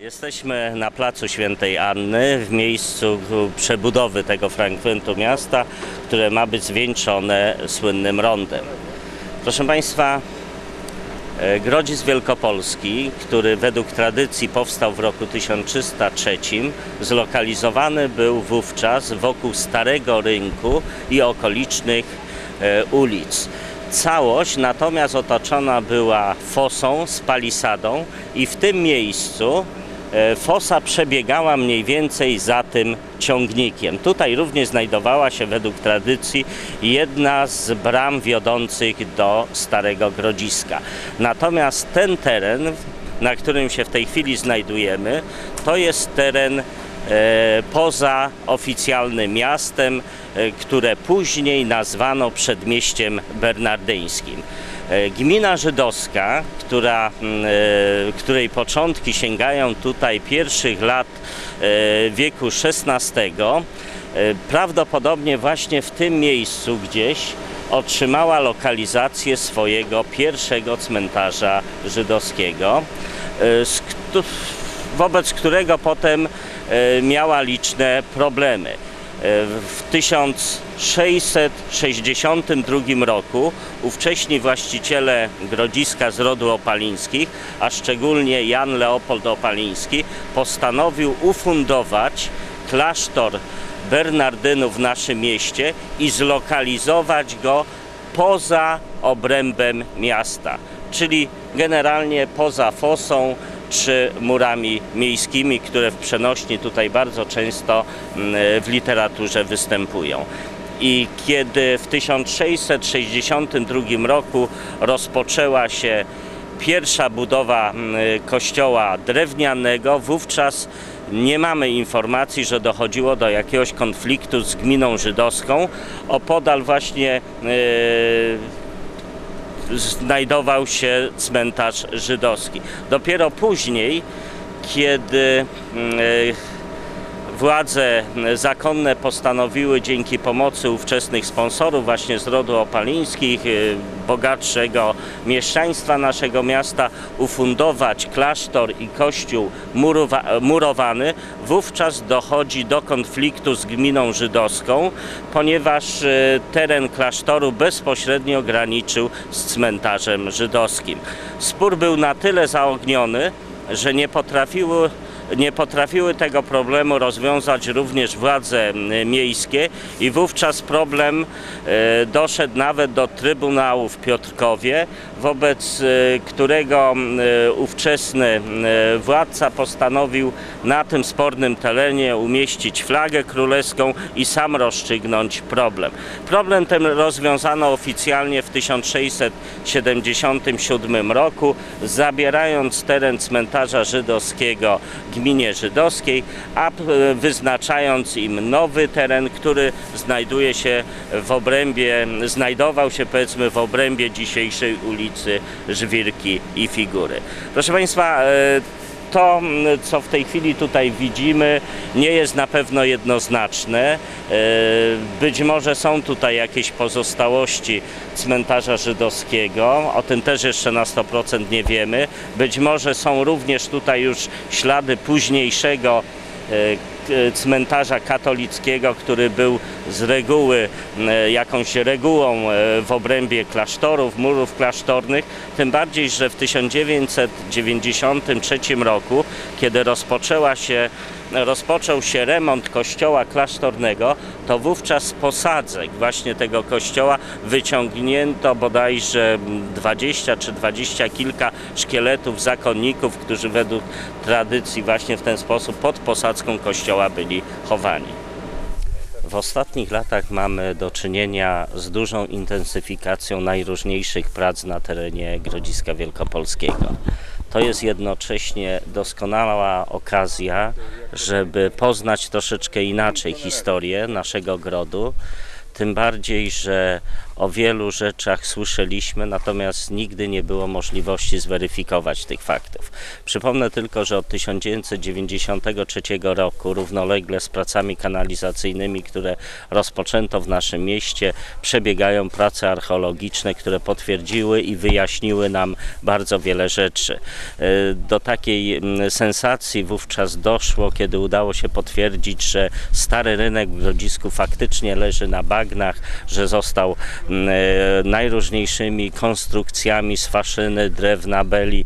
Jesteśmy na placu Świętej Anny, w miejscu przebudowy tego fragmentu miasta, które ma być zwieńczone słynnym rondem. Proszę Państwa, e, Grodzisk Wielkopolski, który według tradycji powstał w roku 1303, zlokalizowany był wówczas wokół Starego Rynku i okolicznych e, ulic. Całość natomiast otoczona była fosą z palisadą i w tym miejscu fosa przebiegała mniej więcej za tym ciągnikiem. Tutaj również znajdowała się według tradycji jedna z bram wiodących do Starego Grodziska. Natomiast ten teren, na którym się w tej chwili znajdujemy, to jest teren e, poza oficjalnym miastem, e, które później nazwano przedmieściem bernardyńskim. E, Gmina żydowska, która, mm, e, której początki sięgają tutaj pierwszych lat e, wieku XVI, prawdopodobnie właśnie w tym miejscu gdzieś otrzymała lokalizację swojego pierwszego cmentarza żydowskiego, wobec którego potem miała liczne problemy. W 1662 roku ówcześni właściciele Grodziska z rodu Opalińskich, a szczególnie Jan Leopold Opaliński, postanowił ufundować klasztor Bernardynów w naszym mieście i zlokalizować go poza obrębem miasta, czyli generalnie poza fosą czy murami miejskimi, które w przenośni tutaj bardzo często mm, w literaturze występują. I kiedy w 1662 roku rozpoczęła się pierwsza budowa mm, kościoła drewnianego, wówczas nie mamy informacji, że dochodziło do jakiegoś konfliktu z gminą żydowską. Opodal właśnie e, znajdował się cmentarz żydowski. Dopiero później, kiedy mm, e, władze zakonne postanowiły dzięki pomocy ówczesnych sponsorów właśnie z rodu opalińskich, y, bogatszego mieszczaństwa naszego miasta ufundować klasztor i kościół murowa- murowany, wówczas dochodzi do konfliktu z gminą żydowską, ponieważ y, teren klasztoru bezpośrednio graniczył z cmentarzem żydowskim. Spór był na tyle zaogniony, że nie potrafiły nie potrafiły tego problemu rozwiązać również władze miejskie i wówczas problem e, doszedł nawet do Trybunału w Piotrkowie, wobec e, którego e, ówczesny władca postanowił na tym spornym terenie umieścić flagę królewską i sam rozstrzygnąć problem. Problem ten rozwiązano oficjalnie w 1677 roku, zabierając teren cmentarza żydowskiego gminie żydowskiej, a p- wyznaczając im nowy teren, który znajduje się w obrębie, znajdował się powiedzmy w obrębie dzisiejszej ulicy Żwirki i Figury. Proszę Państwa, e, to, m, co w tej chwili tutaj widzimy, nie jest na pewno jednoznaczne. E, Być może są tutaj jakieś pozostałości cmentarza żydowskiego, o tym też jeszcze na 100% nie wiemy. Być może są również tutaj już ślady późniejszego e, cmentarza katolickiego, który był z reguły e, jakąś regułą e, w obrębie klasztorów, murów klasztornych, tym bardziej, że w 1993 roku, kiedy rozpoczęła się rozpoczął się remont kościoła klasztornego, to wówczas z posadzek właśnie tego kościoła wyciągnięto bodajże 20 czy 20 kilka szkieletów zakonników, którzy według tradycji właśnie w ten sposób pod posadzką kościoła byli chowani. W ostatnich latach mamy do czynienia z dużą intensyfikacją najróżniejszych prac na terenie Grodziska Wielkopolskiego. To jest jednocześnie doskonała okazja, żeby poznać troszeczkę inaczej historię naszego grodu. Tym bardziej, że o wielu rzeczach słyszeliśmy, natomiast nigdy nie było możliwości zweryfikować tych faktów. Przypomnę tylko, że od 1993 roku równolegle z pracami kanalizacyjnymi, które rozpoczęto w naszym mieście, przebiegają prace archeologiczne, które potwierdziły i wyjaśniły nam bardzo wiele rzeczy. E, Do takiej mm, sensacji wówczas doszło, kiedy udało się potwierdzić, że stary rynek w Grodzisku faktycznie leży na bagnach, że został najróżniejszymi konstrukcjami z faszyny, drewna, beli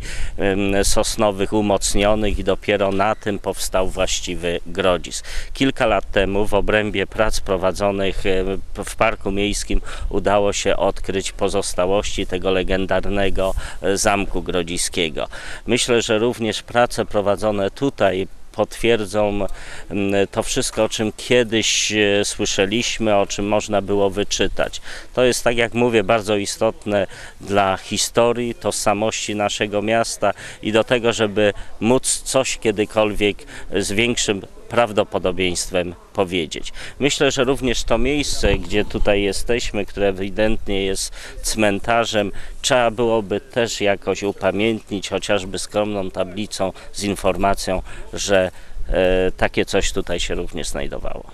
sosnowych umocnionych i dopiero na tym powstał właściwy Grodzisk. Kilka lat temu w obrębie prac prowadzonych e, w Parku Miejskim udało się odkryć pozostałości tego legendarnego e, Zamku Grodziskiego. Myślę, że również prace prowadzone tutaj potwierdzą mm, to wszystko, o czym kiedyś e, słyszeliśmy, o czym można było wyczytać. To jest, tak jak mówię, bardzo istotne dla historii, tożsamości naszego miasta i do tego, żeby móc coś kiedykolwiek z większym prawdopodobieństwem powiedzieć. Myślę, że również to miejsce, gdzie tutaj jesteśmy, które ewidentnie jest cmentarzem, trzeba byłoby też jakoś upamiętnić, chociażby skromną tablicą z informacją, że e, takie coś tutaj się również znajdowało.